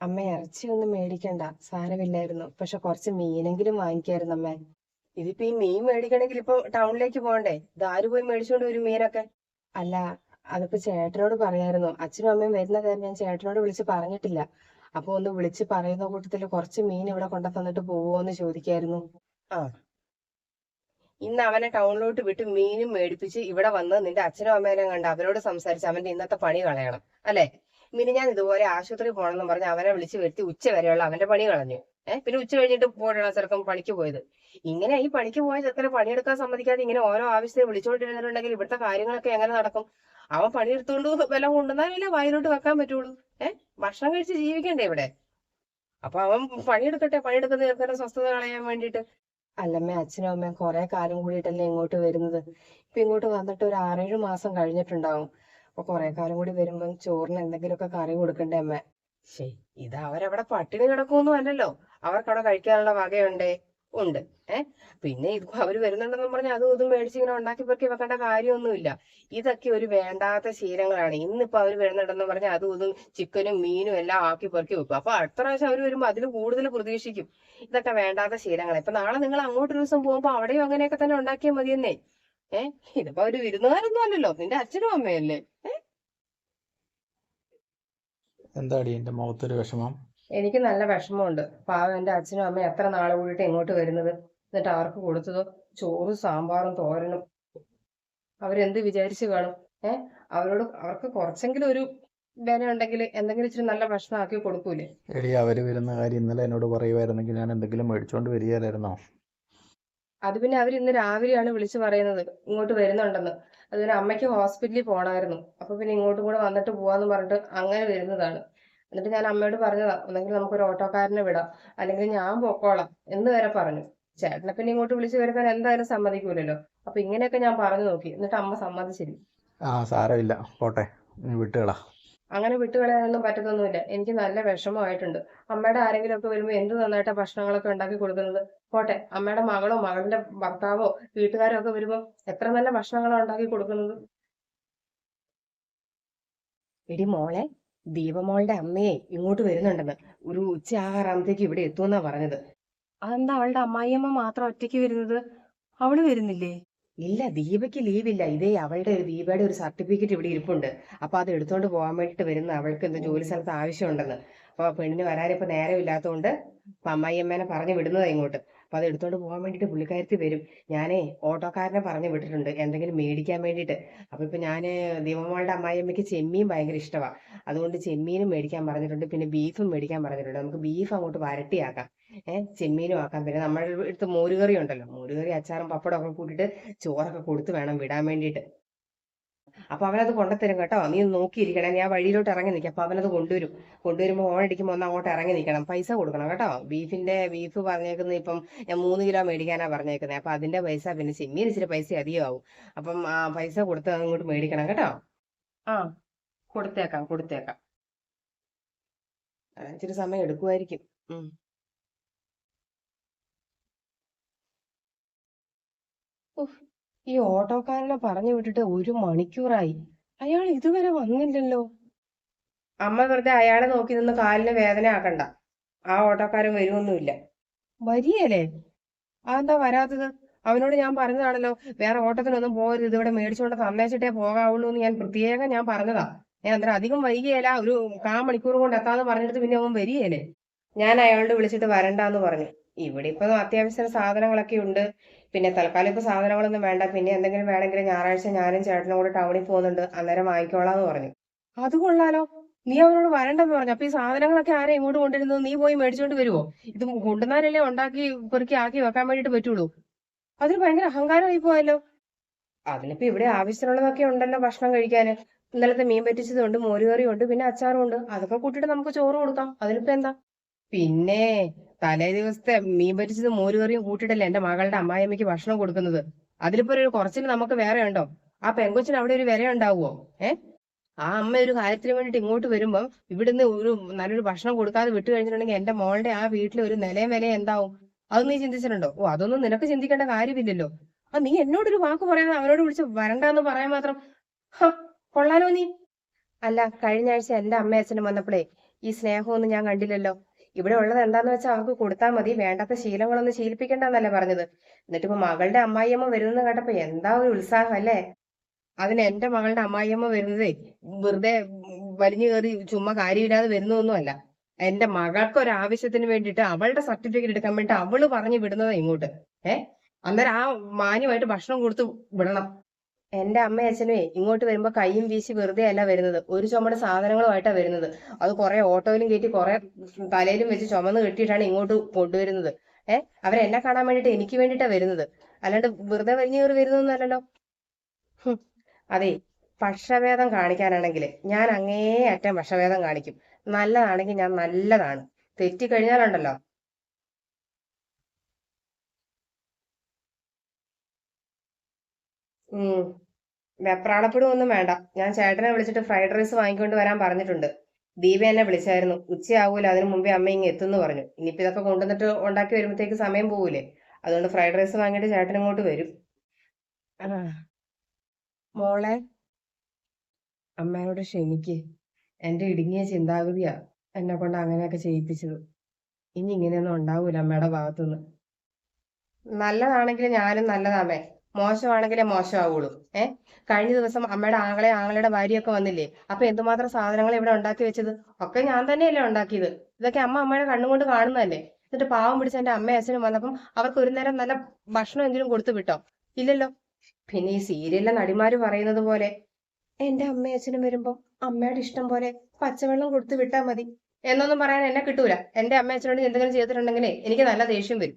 അമ്മ ഇറച്ചിയൊന്നും മേടിക്കണ്ട. സാരമില്ലായിരുന്നു. പക്ഷെ കുറച്ച് മീനെങ്കിലും വാങ്ങിക്കായിരുന്നു അമ്മേ. ഇതിപ്പോ ഈ മീൻ മേടിക്കണമെങ്കിൽ ഇപ്പൊ ടൗണിലേക്ക് പോകണ്ടേ? ഇതാര് പോയി മേടിച്ചോണ്ട് വരും മീനൊക്കെ? അല്ല അതിപ്പോ ചേട്ടനോട് പറയായിരുന്നു. അച്ഛനും അമ്മയും വരുന്ന കാര്യം ഞാൻ ചേട്ടനോട് വിളിച്ച് പറഞ്ഞിട്ടില്ല. അപ്പൊ ഒന്ന് വിളിച്ച് പറയുന്ന കൂട്ടത്തിൽ കുറച്ച് മീൻ ഇവിടെ കൊണ്ടു തന്നിട്ട് പോവോന്ന് ചോദിക്കായിരുന്നു. ആ. ഇന്ന് അവനെ ടൗണിലോട്ട് വിട്ട് മീനും മേടിപ്പിച്ച് ഇവിടെ വന്ന് നിന്റെ അച്ഛനും അമ്മേനെ കണ്ട് അവരോട് സംസാരിച്ച് അവന്റെ ഇന്നത്തെ പണി കളയണം. അല്ലെ? മിനി ഞാൻ ഇതുപോലെ ആശുപത്രി പോകണമെന്ന് പറഞ്ഞ് അവനെ വിളിച്ച് വരുത്തി ഉച്ച വരെയുള്ള അവന്റെ പണി കളഞ്ഞു. ഏഹ് പിന്നെ ഉച്ച കഴിഞ്ഞിട്ട് പോയിട്ടാണ് ചെറുക്കം പണിക്ക് പോയത്. ഇങ്ങനെ ഈ പണിക്ക് പോയ ചെറുക്കനെ പണിയെടുക്കാൻ സമ്മതിക്കാതെ ഇങ്ങനെ ഓരോ ആവശ്യത്തിന് വിളിച്ചോണ്ടിരുന്നിട്ടുണ്ടെങ്കിൽ ഇവിടുത്തെ കാര്യങ്ങളൊക്കെ എങ്ങനെ നടക്കും? അവൻ പണിയെടുത്തോണ്ട് വില കൊണ്ടുവന്നാലല്ലേ വായിലോട്ട് വെക്കാൻ പറ്റുള്ളൂ? ഏഹ് ഭക്ഷണം കഴിച്ച് ജീവിക്കണ്ടേ ഇവിടെ? അപ്പൊ അവൻ പണിയെടുക്കട്ടെ പണിയെടുക്കുന്ന ചെറുക്കനെ സ്വസ്ഥത കളയാൻ വേണ്ടിട്ട് അല്ലമ്മേ അച്ഛനും അമ്മയും കുറെ കാലം കൂടിയിട്ടല്ലേ ഇങ്ങോട്ട് വരുന്നത്? ഇപ്പൊ ഇങ്ങോട്ട് വന്നിട്ട് ഒരു ആറേഴ് മാസം കഴിഞ്ഞിട്ടുണ്ടാവും. അപ്പൊ കുറെ കാലം കൂടി വരുമ്പോ ചോറിന് എന്തെങ്കിലുമൊക്കെ കറി കൊടുക്കണ്ടേ അമ്മ? ശരി ഇത് അവരവിടെ പട്ടിണി കിടക്കൊന്നും അല്ലല്ലോ. അവർക്കവിടെ കഴിക്കാനുള്ള വകയുണ്ടേ. ഉണ്ട്. ഏഹ് പിന്നെ ഇത് അവർ വരുന്നുണ്ടെന്ന് പറഞ്ഞാൽ അതും ഇതും മേടിച്ച് ഇങ്ങനെ ഉണ്ടാക്കി പെറുക്കി വെക്കേണ്ട കാര്യമൊന്നുമില്ല. ഇതൊക്കെ ഒരു വേണ്ടാത്ത ശീലങ്ങളാണ്. ഇന്നിപ്പോ അവർ വരുന്നുണ്ടെന്ന് പറഞ്ഞാൽ അതും ഇതും ചിക്കനും മീനും എല്ലാം ആക്കി പെറുക്കി വെക്കും. അപ്പൊ അടുത്ത പ്രാവശ്യം അവർ വരുമ്പോ അതിൽ കൂടുതൽ പ്രതീക്ഷിക്കും. ഇതൊക്കെ വേണ്ടാത്ത ശീലങ്ങളാണ് ഇപ്പൊ നാളെ നിങ്ങൾ അങ്ങോട്ടൊരു ദിവസം പോകുമ്പോ അവിടെയും അങ്ങനെയൊക്കെ തന്നെ ഉണ്ടാക്കിയാൽ മതിയെന്നേ. ഏ? ഇതിപ്പോ ഒരു വിരുന്നുകാരൊന്നും അല്ലല്ലോ. നിന്റെ അച്ഛനും അമ്മയല്ലേ? എന്താടി എന്റെ മുഖത്തൊരു വിഷമം? എനിക്ക് നല്ല വിഷമമുണ്ട്. പാവം എന്റെ അച്ഛനും അമ്മയും എത്ര നാളെ കൂടിയിട്ട് ഇങ്ങോട്ട് വരുന്നത്? എന്നിട്ട് അവർക്ക് കൊടുത്തത് ചോറും സാമ്പാറും തോരനും. അവരെന്ത് വിചാരിച്ചു കാണും? ഏ? അവരോട് അവർക്ക് കുറച്ചെങ്കിലും ഒരു വില ഉണ്ടെങ്കിൽ എന്തെങ്കിലും ഇച്ചിരി നല്ല ഭക്ഷണം ആക്കി കൊടുക്കൂലേ? എടി അവർ വരുന്ന കാര്യം ഇന്നലെ എന്നോട് പറയുമായിരുന്നെങ്കിൽ ഞാൻ എന്തെങ്കിലും മേടിച്ചോണ്ട് വരികയായിരുന്നോ? അത് പിന്നെ അവർ ഇന്ന് രാവിലെയാണ് വിളിച്ചു പറയുന്നത് ഇങ്ങോട്ട് വരുന്നുണ്ടെന്ന്. അതുപോലെ അമ്മയ്ക്ക് ഹോസ്പിറ്റലിൽ പോകണമായിരുന്നു അപ്പൊ പിന്നെ ഇങ്ങോട്ടും കൂടെ വന്നിട്ട് പോവാന്ന് പറഞ്ഞിട്ട് അങ്ങനെ വരുന്നതാണ്. എന്നിട്ട് ഞാൻ അമ്മയോട് പറഞ്ഞതാ ഒന്നെങ്കിൽ നമുക്കൊരു ഓട്ടോക്കാരനെ വിടാം അല്ലെങ്കിൽ ഞാൻ പൊക്കോളാം എന്ന് വരെ പറഞ്ഞു. ചേട്ടനെ പിന്നെ ഇങ്ങോട്ട് വിളിച്ചു വരുത്താൻ എന്തായാലും സമ്മതിക്കൂലല്ലോ. അപ്പൊ ഇങ്ങനെയൊക്കെ ഞാൻ പറഞ്ഞു നോക്കി. എന്നിട്ട് അമ്മ സമ്മതിച്ചില്ല. ആ സാരമില്ല. പോട്ടെ. വിട്ടുകളാ. അങ്ങനെ വിട്ടുകളയാനൊന്നും പറ്റത്തൊന്നുമില്ല. എനിക്ക് നല്ല വിഷമമായിട്ടുണ്ട്. അമ്മയുടെ ആരെങ്കിലും ഒക്കെ വരുമ്പോൾ എന്ത് നന്നായിട്ടാ ഭക്ഷണങ്ങളൊക്കെ ഉണ്ടാക്കി കൊടുക്കുന്നത്? പോട്ടെ. അമ്മയുടെ മകളോ മകളുടെ ഭർത്താവോ വീട്ടുകാരോ ഒക്കെ വരുമ്പോൾ എത്ര നല്ല ഭക്ഷണങ്ങളാണ് ഉണ്ടാക്കി കൊടുക്കുന്നത്? എടി മോളെ ദീപമോളുടെ അമ്മയെ ഇങ്ങോട്ട് വരുന്നുണ്ടെന്ന്. ഒരു ഉച്ച ആറാമത്തേക്ക് ഇവിടെ എത്തുമെന്നാ പറഞ്ഞത്. അതെന്താ അവളുടെ അമ്മായിയമ്മ മാത്രം ഒറ്റയ്ക്ക് വരുന്നത്? അവൾ വരുന്നില്ലേ? ഇല്ല ദീപയ്ക്ക് ലീവില്ല. ഇതേ അവളുടെ ഒരു ദീപയുടെ ഒരു സർട്ടിഫിക്കറ്റ് ഇവിടെ ഇരിപ്പുണ്ട്. അപ്പൊ അത് എടുത്തോണ്ട് പോകാൻ വേണ്ടിട്ട് വരുന്ന അവൾക്ക് എന്തോ ജോലി സ്ഥലത്ത് ആവശ്യമുണ്ടെന്ന്. അപ്പൊ ആ പെണ്ണിന് വരാനിപ്പോ നേരമില്ലാത്തതുകൊണ്ട് അപ്പൊ അമ്മായിയമ്മേനെ പറഞ്ഞു വിടുന്നത് ഇങ്ങോട്ട്. അപ്പൊ അത് എടുത്തോണ്ട് പോകാൻ വേണ്ടിട്ട് പുള്ളിക്കാരത്തി വരും. ഞാനേ ഓട്ടോക്കാരനെ പറഞ്ഞു വിട്ടിട്ടുണ്ട്. എന്തെങ്കിലും മേടിക്കാൻ വേണ്ടിയിട്ട് അപ്പൊ ഇപ്പൊ ഞാൻ ദീപമോളുടെ അമ്മായിയമ്മയ്ക്ക് ചെമ്മീൻ ഭയങ്കര ഇഷ്ടമാണ് അതുകൊണ്ട് ചെമ്മീനും മേടിക്കാൻ പറഞ്ഞിട്ടുണ്ട്. പിന്നെ ബീഫും മേടിക്കാൻ പറഞ്ഞിട്ടുണ്ട്. നമുക്ക് ബീഫ് അങ്ങോട്ട് വരട്ടിയാക്കാം. ചെമ്മീനും ആക്കാം. പിന്നെ നമ്മുടെ അടുത്ത് മോരുകറി ഉണ്ടല്ലോ. മോരുകറി അച്ചാറും പപ്പടം ഒക്കെ കൂട്ടിയിട്ട് ചോറൊക്കെ കൊടുത്ത് വേണം വിടാൻ വേണ്ടിയിട്ട്. അപ്പൊ അവനത് കൊണ്ടുത്തരും കേട്ടോ. നീ നോക്കിയിരിക്കണേ. ഞാൻ വഴിയിലോട്ട് ഇറങ്ങി നിൽക്കാം അപ്പൊ അവനത് കൊണ്ടുവരും. കൊണ്ടുവരുമ്പോൾ ഓൺ അടിക്കുമ്പോൾ ഒന്ന് അങ്ങോട്ട് ഇറങ്ങി നിൽക്കണം പൈസ കൊടുക്കണം കേട്ടോ. ബീഫിന്റെ ബീഫ് പറഞ്ഞേക്കുന്നത് ഇപ്പം ഞാൻ മൂന്ന് കിലോ മേടിക്കാനാ പറഞ്ഞേക്കുന്നത് അപ്പൊ അതിന്റെ പൈസ പിന്നെ ചെമ്മീൻ ഇച്ചിരി പൈസ അധികം ആവും അപ്പം ആ പൈസ കൊടുത്ത് അങ്ങോട്ട് മേടിക്കണം കേട്ടോ. ആ കൊടുത്തേക്കാം കൊടുത്തേക്കാം. ഇച്ചിരി സമയം എടുക്കുമായിരിക്കും ഉം. ഈ ഓട്ടോക്കാരനെ പറഞ്ഞു വിട്ടിട്ട് ഒരു മണിക്കൂറായി. അയാൾ ഇതുവരെ വന്നില്ലല്ലോ. അമ്മ വെറുതെ അയാളെ നോക്കി നിന്ന് കാലിന് വേദന ആക്കണ്ട. ആ ഓട്ടോക്കാരൻ വരുമൊന്നുമില്ല വരികയല്ലേ? അതെന്താ വരാത്തത്? അവനോട് ഞാൻ പറഞ്ഞതാണല്ലോ. വേറെ ഓട്ടത്തിനൊന്നും പോകരുത്. ഇതിവിടെ മേടിച്ചുകൊണ്ട് സന്ദേശിട്ടേ പോകാവുള്ളൂ എന്ന് ഞാൻ പ്രത്യേകം ഞാൻ പറഞ്ഞതാ. ഞാൻ അന്നേരം അധികം വൈകിയല്ല ഒരു കാ മണിക്കൂർ കൊണ്ട് എത്താന്ന് പറഞ്ഞിട്ട് പിന്നെ അവൻ വരികയല്ലേ? ഞാൻ അയാളോട് വിളിച്ചിട്ട് വരണ്ടാന്ന് പറഞ്ഞു. ഇവിടെ ഇപ്പൊ അത്യാവശ്യം സാധനങ്ങളൊക്കെ ഉണ്ട്. പിന്നെ തൽക്കാലം ഇപ്പൊ സാധനങ്ങളൊന്നും വേണ്ട. പിന്നെ എന്തെങ്കിലും വേണമെങ്കിൽ ഞായറാഴ്ച ഞാനും ചേട്ടനും കൂടെ ടൗണിൽ പോകുന്നുണ്ട്. അന്നേരം വാങ്ങിക്കോളാന്ന് പറഞ്ഞു. അത് കൊള്ളാലോ. നീ അവനോട് വരണ്ടെന്ന് പറഞ്ഞു. അപ്പൊ ഈ സാധനങ്ങളൊക്കെ ആരെ ഇങ്ങോട്ട് കൊണ്ടിരുന്നത് നീ പോയി മേടിച്ചോണ്ട് വരുവോ? ഇത് കൊണ്ടുവന്നാലല്ലേ ഉണ്ടാക്കി പെറുക്കി ആക്കി വെക്കാൻ വേണ്ടിട്ട് പറ്റുള്ളൂ. അതിന് ഭയങ്കര അഹങ്കാരമായി പോയല്ലോ. അതിനിപ്പോ ഇവിടെ ആവശ്യമുള്ളതൊക്കെ ഉണ്ടല്ലോ ഭക്ഷണം കഴിക്കാന്. ഇന്നലത്തെ മീൻ പറ്റിച്ചതുണ്ട് മോരുകറിയും ഉണ്ട് പിന്നെ അച്ചാറും ഉണ്ട്. അതൊക്കെ കൂട്ടിയിട്ട് നമുക്ക് ചോറ് കൊടുക്കാം. അതിനിപ്പോ എന്താ? പിന്നെ തലേ ദിവസത്തെ മീൻ പറ്റിച്ചതും മോരുകറിയും കൂട്ടിയിട്ടല്ലേ എന്റെ മകളുടെ അമ്മായിയമ്മയ്ക്ക് ഭക്ഷണം കൊടുക്കുന്നത്? അതിലിപ്പോ ഒരു കുറച്ചിന് നമുക്ക് വേറെ ഉണ്ടോ? ആ പെങ്കൊച്ചിന് അവിടെ ഒരു വില ഉണ്ടാവുമോ ഏ? ആ അമ്മ ഒരു കാര്യത്തിന് വേണ്ടിട്ട് ഇങ്ങോട്ട് വരുമ്പം ഇവിടുന്ന് ഒരു നല്ലൊരു ഭക്ഷണം കൊടുക്കാതെ വിട്ടു കഴിഞ്ഞിട്ടുണ്ടെങ്കിൽ എന്റെ മോളുടെ ആ വീട്ടിൽ ഒരു നിലയും വില എന്താവും? അത് നീ ചിന്തിച്ചിട്ടുണ്ടോ? ഓ അതൊന്നും നിനക്ക് ചിന്തിക്കേണ്ട കാര്യമില്ലല്ലോ. ആ നീ എന്നോടൊരു വാക്ക് പറയാതെ അവനോട് വിളിച്ച് വരണ്ടാന്ന് പറയാൻ മാത്രം. കൊള്ളാലോ നീ. അല്ല കഴിഞ്ഞ ആഴ്ച എന്റെ അമ്മയച്ഛനും വന്നപ്പോഴേ ഈ സ്നേഹമൊന്നും ഞാൻ കണ്ടില്ലല്ലോ. ഇവിടെ ഉള്ളത് എന്താന്ന് വെച്ചാൽ അവർക്ക് കൊടുത്താൽ മതി. വേണ്ടാത്ത ശീലങ്ങളൊന്നും ശീലിപ്പിക്കണ്ടെന്നല്ലേ പറഞ്ഞത്. എന്നിട്ട് മകളുടെ അമ്മായിയമ്മ വരുന്നത് കേട്ടപ്പോ എന്താ ഒരു ഉത്സാഹം അല്ലേ? അതിന് എന്റെ മകളുടെ അമ്മായിയമ്മ വരുന്നതേ വെറുതെ വലിഞ്ഞു കയറി ചുമ്മാ കാര്യമില്ലാതെ വരുന്നതൊന്നുമല്ല. എന്റെ മകൾക്ക് ഒരു ആവശ്യത്തിന് വേണ്ടിട്ട് അവളുടെ സർട്ടിഫിക്കറ്റ് എടുക്കാൻ വേണ്ടിട്ട് അവൾ പറഞ്ഞു വിടുന്നതാ ഇങ്ങോട്ട്. ഏഹ് അന്നേരം ആ മാന്യമായിട്ട് ഭക്ഷണം കൊടുത്ത് വിടണം. എന്റെ അമ്മയും അച്ഛനുമേ ഇങ്ങോട്ട് വരുമ്പോ കൈയും വീശി വെറുതെ അല്ല വരുന്നത്. ഒരു ചുമട് സാധനങ്ങളുമായിട്ടാ വരുന്നത്. അത് കുറെ ഓട്ടോയിലും കയറ്റി കുറെ തലയിലും വെച്ച് ചുമന്ന് കെട്ടിയിട്ടാണ് ഇങ്ങോട്ട് കൊണ്ടുവരുന്നത്. ഏഹ് അവരെന്നെ കാണാൻ വേണ്ടിട്ട് എനിക്ക് വേണ്ടിട്ടാ വരുന്നത്. അല്ലാണ്ട് വെറുതെ വലിഞ്ഞ കയറി ഹും. അതെ പക്ഷഭേദം കാണിക്കാനാണെങ്കിൽ ഞാൻ അങ്ങേ അറ്റം പക്ഷഭേദം കാണിക്കും. നല്ലതാണെങ്കിൽ ഞാൻ നല്ലതാണ്. തെറ്റിക്കഴിഞ്ഞാലുണ്ടല്ലോ ഉം. വെപ്രാളപ്പെടുവൊന്നും വേണ്ട. ഞാൻ ചേട്ടനെ വിളിച്ചിട്ട് ഫ്രൈഡ് റൈസ് വാങ്ങിക്കൊണ്ട് വരാൻ പറഞ്ഞിട്ടുണ്ട്. ദീപ എന്നെ വിളിച്ചായിരുന്നു. ഉച്ചയാവൂല അതിനു മുമ്പേ അമ്മ ഇങ്ങ് എത്തുന്നു പറഞ്ഞു. ഇനിയിപ്പോ ഇതൊക്കെ കൊണ്ടുവന്നിട്ട് ഉണ്ടാക്കി വരുമ്പോഴത്തേക്ക് സമയം പോകൂലേ അതുകൊണ്ട് ഫ്രൈഡ് റൈസ് വാങ്ങിയിട്ട് ചേട്ടൻ ഇങ്ങോട്ട് വരും. മോളെ. അമ്മയോട് ക്ഷമിക്ക്. എന്റെ ഇടുങ്ങിയ ചിന്താഗതിയാ എന്നെ കൊണ്ട് അങ്ങനെയൊക്കെ ചെയ്യിപ്പിച്ചത്. ഇനി ഇങ്ങനെയൊന്നും ഉണ്ടാവൂല അമ്മയുടെ ഭാഗത്തുനിന്ന്. നല്ലതാണെങ്കിൽ ഞാനും നല്ലതാമേ മോശമാണെങ്കിലേ മോശമാവുള്ളൂ. ഏ? കഴിഞ്ഞ ദിവസം അമ്മയുടെ ആങ്ങളെ ആങ്ങളയുടെ ഭാര്യയൊക്കെ വന്നില്ലേ? അപ്പൊ എന്തുമാത്രം സാധനങ്ങൾ ഇവിടെ ഉണ്ടാക്കി വെച്ചത്? ഒക്കെ ഞാൻ തന്നെയല്ലേ ഉണ്ടാക്കിയത്. ഇതൊക്കെ അമ്മ അമ്മയുടെ കണ്ണുകൊണ്ട് കാണുന്നതല്ലേ? എന്നിട്ട് പാവം പിടിച്ച എന്റെ അമ്മയും അച്ഛനും വന്നപ്പം അവർക്ക് ഒരു നേരം നല്ല ഭക്ഷണം എങ്കിലും കൊടുത്തു വിട്ടോ? ഇല്ലല്ലോ. പിന്നെ ഈ സീരിയലിലെ നടിമാര് പറയുന്നത് പോലെ എന്റെ അമ്മയും അച്ഛനും വരുമ്പോ അമ്മയുടെ ഇഷ്ടം പോലെ പച്ചവെള്ളം കൊടുത്തു വിട്ടാ മതി. എന്നൊന്നും പറയാൻ എന്നെ കിട്ടൂല. എന്റെ അമ്മ അച്ഛനോട് എന്തെങ്കിലും ചെയ്തിട്ടുണ്ടെങ്കിലേ എനിക്ക് നല്ല ദേഷ്യം വരും.